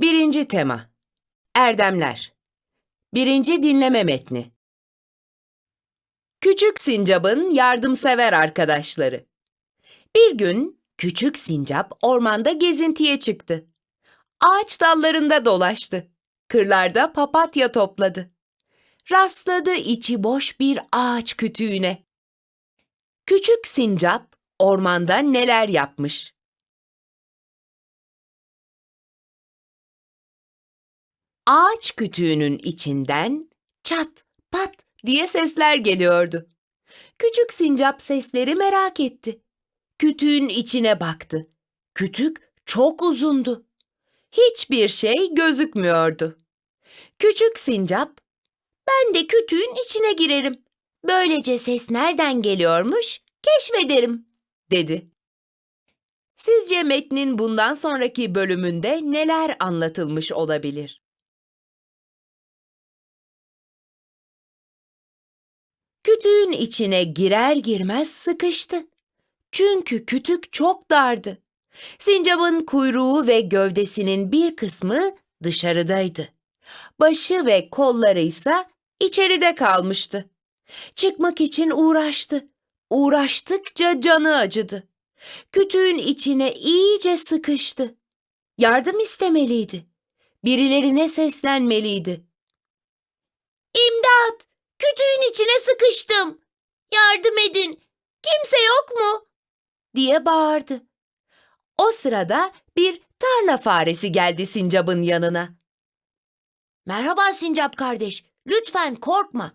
Birinci tema Erdemler Birinci dinleme metni Küçük Sincap'ın yardımsever arkadaşları Bir gün küçük sincap ormanda gezintiye çıktı. Ağaç dallarında dolaştı. Kırlarda papatya topladı. Rastladı içi boş bir ağaç kütüğüne. Küçük sincap ormanda neler yapmış? Ağaç kütüğünün içinden çat pat diye sesler geliyordu. Küçük sincap sesleri merak etti. Kütüğün içine baktı. Kütük çok uzundu. Hiçbir şey gözükmüyordu. Küçük sincap, ben de kütüğün içine girerim. Böylece ses nereden geliyormuş keşfederim, dedi. Sizce metnin bundan sonraki bölümünde neler anlatılmış olabilir? Kütüğün içine girer girmez sıkıştı. Çünkü kütük çok dardı. Sincap'ın kuyruğu ve gövdesinin bir kısmı dışarıdaydı. Başı ve kolları ise içeride kalmıştı. Çıkmak için uğraştı. Uğraştıkça canı acıdı. Kütüğün içine iyice sıkıştı. Yardım istemeliydi. Birilerine seslenmeliydi. Kütüğün içine sıkıştım. Yardım edin. Kimse yok mu? diye bağırdı. O sırada bir tarla faresi geldi sincapın yanına. Merhaba sincap kardeş. Lütfen korkma.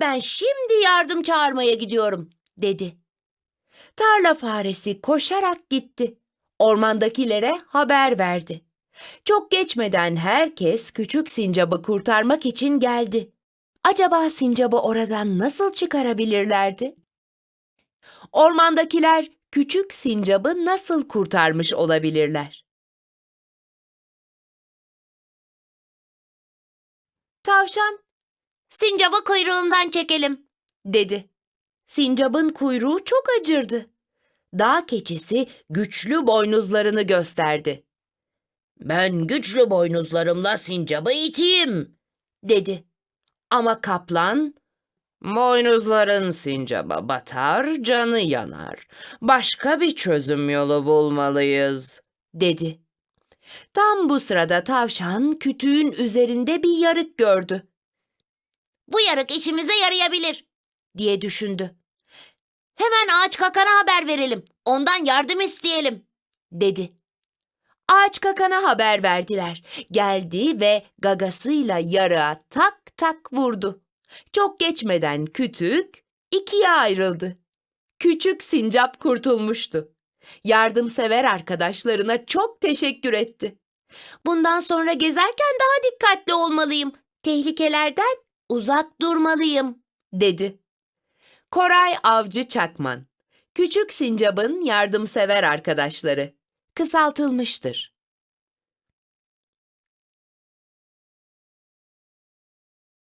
Ben şimdi yardım çağırmaya gidiyorum, dedi. Tarla faresi koşarak gitti. Ormandakilere haber verdi. Çok geçmeden herkes küçük sincabı kurtarmak için geldi. Acaba sincabı oradan nasıl çıkarabilirlerdi? Ormandakiler küçük sincabı nasıl kurtarmış olabilirler? Tavşan, sincabı kuyruğundan çekelim, dedi. Sincabın kuyruğu çok acırdı. Dağ keçisi güçlü boynuzlarını gösterdi. Ben güçlü boynuzlarımla sincabı iteyim, dedi. Ama kaplan, boynuzların sincaba batar, canı yanar. Başka bir çözüm yolu bulmalıyız, dedi. Tam bu sırada tavşan kütüğün üzerinde bir yarık gördü. Bu yarık işimize yarayabilir, diye düşündü. Hemen ağaç kakana haber verelim, ondan yardım isteyelim, dedi. Ağaç kakana haber verdiler. Geldi ve gagasıyla yarığa tak tak vurdu. Çok geçmeden kütük ikiye ayrıldı. Küçük sincap kurtulmuştu. Yardımsever arkadaşlarına çok teşekkür etti. Bundan sonra gezerken daha dikkatli olmalıyım. Tehlikelerden uzak durmalıyım, dedi. Koray Avcı Çakman Küçük Sincap'ın yardımsever arkadaşları kısaltılmıştır.